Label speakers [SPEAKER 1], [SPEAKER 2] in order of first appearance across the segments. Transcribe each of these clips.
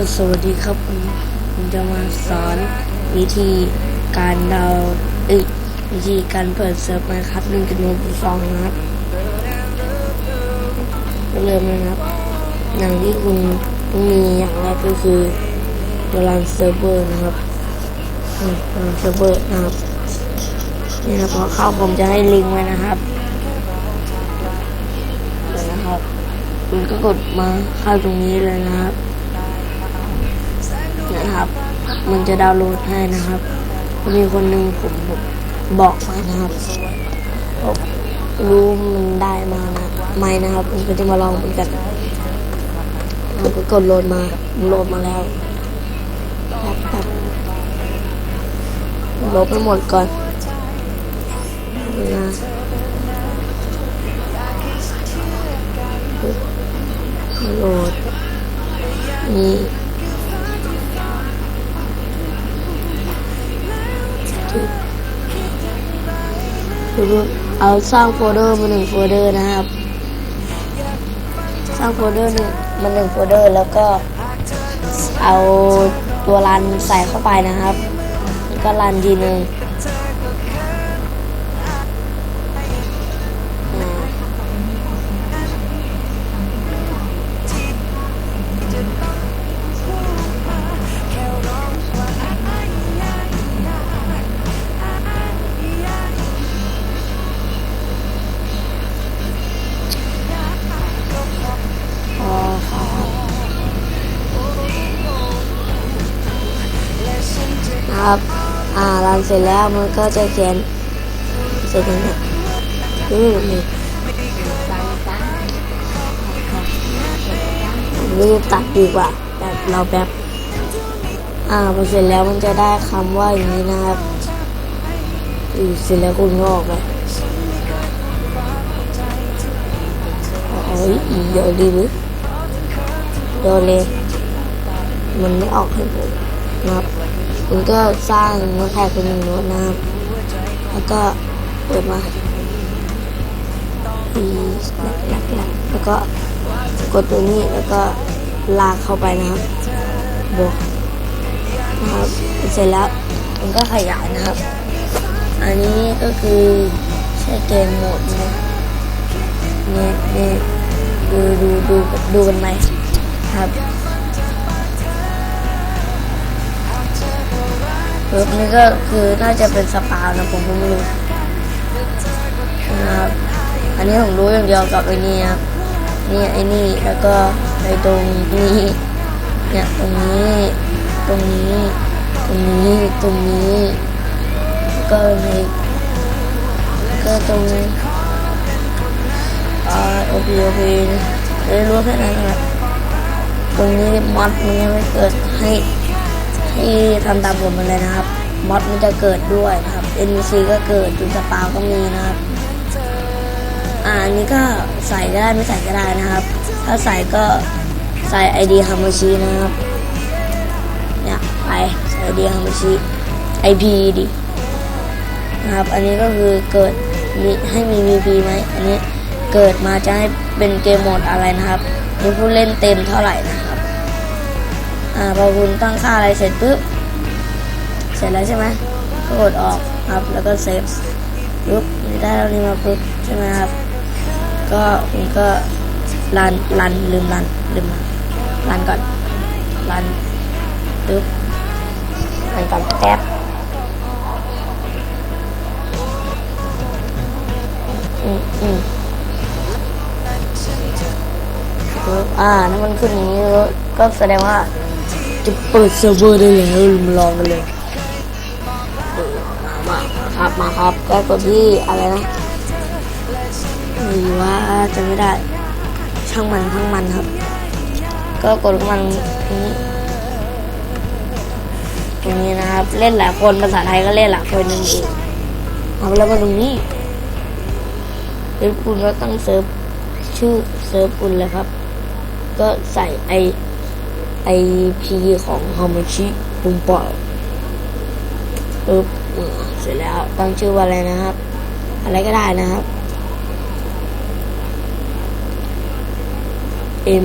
[SPEAKER 1] ก็สวัสดีครับผมผมจะมาสอนวิธีการดาวเอ้ยวิธีการเปิดเซิร์ฟมาครับหนึ่งจุดหนึ่งสองนะครับเริ่มเลยนะครับอย่างที่คุณต้องมีอย่างแรกก็คือตัวรันเซิร์ฟเวอร์นะครับอืมตัวรันเซิร์ฟเวอร์นะครับนี่นะพอเข้าผมจะให้ลิงก์ไว้นะครับเดี๋ยวนะครับคุณก็กดมาเข้าตรงนี้เลยนะครับ นะครับ มันจะดาวน์โหลดให้นะครับมีคนหนึ่งผมบอกมานะครับรู้มันได้มานะไม่นะครับผมก็จะมาลองเหมือนกันผมก็กดโหลดมาโหลดมาแล้วแป๊บแป๊บลบให้หมดก่อนนะ เอาสร้างโฟลเดอร์มาหนึ่งโฟลเดอร์นะครับ สร้างโฟลเดอร์หนึ่งมาหนึ่งโฟลเดอร์ แล้วก็เอาตัวรันใส่เข้าไปนะครับ ก็รันทีหนึ่ง ครับ อ่ารันเสร็จแล้วมันก็จะเขียนเสร็จแล้วเนี่ยนี่นี่รีบตัดดีกว่าแบบเราแบบอ่าพอเสร็จแล้วมันจะได้คำว่าอย่างนี้นะครับอือเสร็จแล้วคุณก็ออกไปเอ้ยอีเดี๋ยวดีมั้ยเดียวเลยมันไม่ออกให้ผม นะครับคุณก็สร้างโน้ตแท็กเป็นหนึ่งโน้ตนะครับ แล้วก็เปิดมาอีหลักหลักแล้วก็กดตัวนี้แล้วก็ลากเข้าไปนะครับบวกนะครับเสร็จแล้วมันก็ขยายนะครับ อันนี้ก็คือใช้เกมโหมดนะเนี่ยเนี่ยดูดูดูดูกันไหมครับ เว็บนี้ก็คือน่าจะเป็นสปาวนะผมก็ไม่รู้นะครับอันนี้ผมรู้อย่างเดียวกับไอ้นี่ครับนี่ไอ้นี่แล้วก็ไอ้ตรงนี้เนี่ยตรงนี้ตรงนี้ตรงนี้ตรงนี้ก็ในก็ตรงอ่าโอเคโอเคได้รู้แค่นั้นนะครับตรงนี้มอดมันยังไม่เกิดให้ ให้ทำตามผมมาเลยนะครับมอดมันจะเกิดด้วยครับ NPC ก็เกิดจุดสปาวก็มีนะครับอ่าอันนี้ก็ใส่ได้ไม่ใส่ก็ได้นะครับ ถ้าใส่ก็ใส่ ID ฮามาชินะครับเนี่ยไปใส่ ID ฮามาชิ IP ดินะครับ อันนี้ก็คือเกิดมีให้มี VP ไหมอันนี้เกิดมาจะให้เป็นเกมโหมดอะไรนะครับมีผู้เล่นเต็มเท่าไหร่นะครับ อ่าพอคุณตั้งค่าอะไรเสร็จปุ๊บ เสร็จแล้วใช่ไหมก็กดออกครับ แล้วก็เซฟปุ๊บได้เท่านี้มาปุ๊บใช่ไหมครับ ก็ผมก็รันรันลืมรันลืมรันรันก่อนรันปุ๊บรันก่อนแป๊บอืมอืมอ่าถ้ามันขึ้นอย่างนี้ก็แสดงว่า จะเปิดเซิร์ฟเวอร์ได้แล้วมาลองกันเลยเปิดมามาครับมาครับก็กดที่อะไรนะหรือว่าจะไม่ได้ ช่างมันช่างมันครับ ก็กดมันตรงนี้ตรงนี้นะครับ เล่นหลายคนภาษาไทยก็เล่นหลายคนนั่นเองเอาแล้วมาตรงนี้เดี๋ยวคุณก็ตั้งเซิร์ฟชื่อเซิร์ฟคุณเลยครับ ก็ใส่ไอ ไอพีของฮามาชิปุ่มปล่อยปึ๊บอ่าเสร็จแล้วตั้งชื่อว่าอะไรนะครับ อะไรก็ได้นะครับ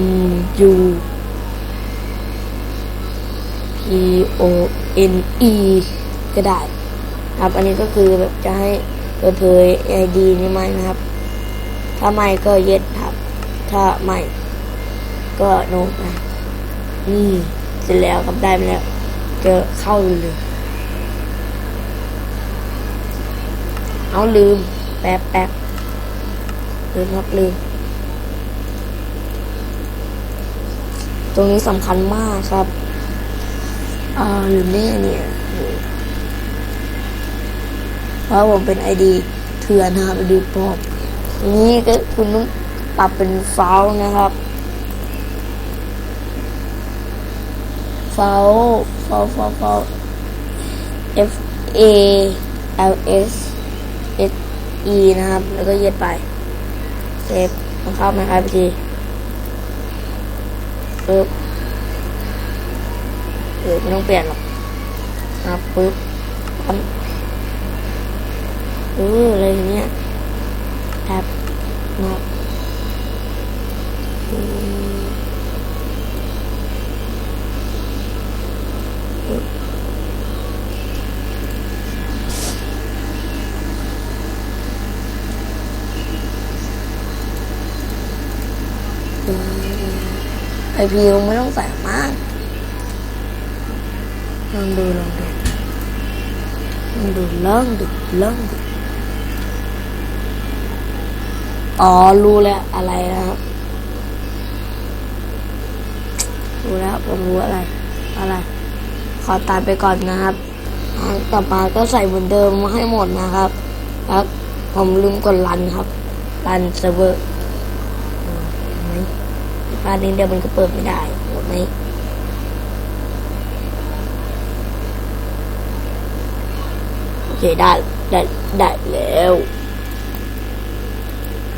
[SPEAKER 1] M U P O N E ก็ได้ครับ อันนี้ก็คือแบบจะให้เปิดเผย ID นี่ไหมนะครับ ถ้าไม่ก็เย็ดครับ ถ้าไม่ก็โน้ตนะ นี่เสร็จแล้วครับได้มาแล้วเจอเข้าเลย เอาลืม แป๊บแป๊บลืมครับลืม ตรงนี้สำคัญมากครับอ่าลืมนี่เนี่ยเพราะผมเป็นไอดีเถื่อนนะครับไอดีปลอมนี่ก็คุณต้องปรับเป็นฟาวนะครับ ฟาฟาฟาฟา F A L S S E นะครับ แล้วก็เย็ดไป เซฟมันเข้ามาครับพี่ทีปึ๊บเออไม่ต้องเปลี่ยนหรอกนะปึ๊บปั๊มเอออะไรเงี้ยแท็บนะครับอืมปึ๊บ ไอพีคงไม่ต้องใส่มากลองดูลองดูลองดูลองดูลองดูอ๋อรู้แล้วอะไรนะครับรู้แล้วผมรู้อะไร อะไร ขอตัดไปก่อนนะครับอ่าต่อมาก็ใส่เหมือนเดิมให้หมดนะครับแล้วผมลืมกดรันครับ รันเซิร์ฟเวอร์อืมเห็นไหม บ้านนี้เดี๋ยวมันก็เปิดไม่ได้หมดไหมโอเคได้ได้ได้แล้ว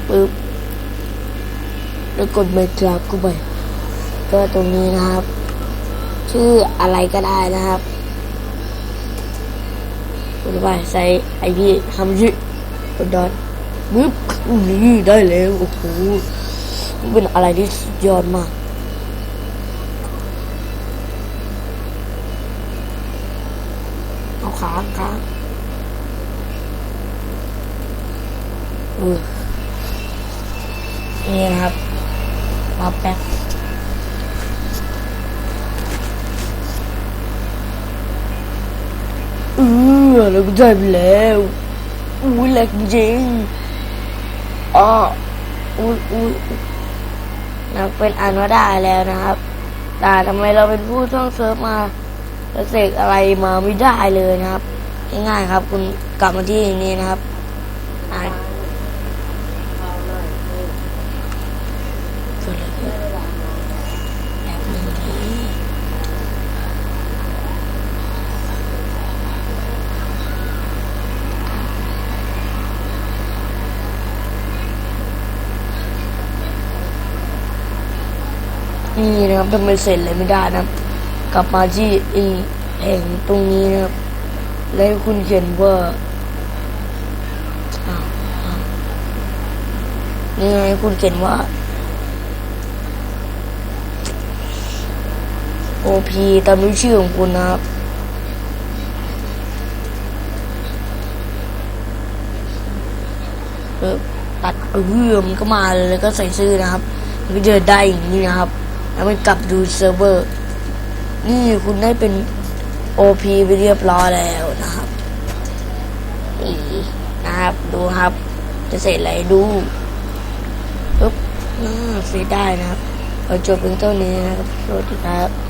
[SPEAKER 1] ปึ๊บแล้วกดเมกราฟเข้าไปก็ตรงนี้นะครับ ชื่ออะไรก็ได้นะครับกดไปใส่ไอพีทำชื่อกดดอทปึ๊บนี่ได้แล้วโอ้โห เป็นอะไรที่สุดยอดมาก เอาขาขาเออนี่นะครับมาแป๊บเออเราก็ได้ไปแล้วอุ้ยแหลกจริงอ๋ออุ้ยอุ้ย นะเป็นอันว่าได้แล้วนะครับแต่ทำไมเราเป็นผู้ท่องเซิร์ฟมาเสกอะไรมาไม่ได้เลยนะครับง่ายๆครับ คุณกลับมาที่นี่นะครับอ่านเกิดอะไรขึ้นแบบหนึ่งที นี่นะครับทำไมเสร็จเลยไม่ได้นะครับ กลับมาที่อีแห่งตรงนี้นะครับ แล้วคุณเขียนว่าอนี่ไงคุณเขียนว่า OP ตามด้วยชื่อของคุณนะครับตัดเอื้อมก็มาเลยแล้วก็ใส่ชื่อนะครับ มันก็จะได้อย่างนี้นะครับ แล้วมันกลับดูเซิร์ฟเวอร์ นี่คุณได้เป็น OP ไปเรียบร้อยแล้วนะครับนี่นะครับดูครับ จะเสร็จอะไรดูปุ๊บน่าเสียได้นะครับเอาจบเพียงเท่านี้นะครับสวัสดีครับ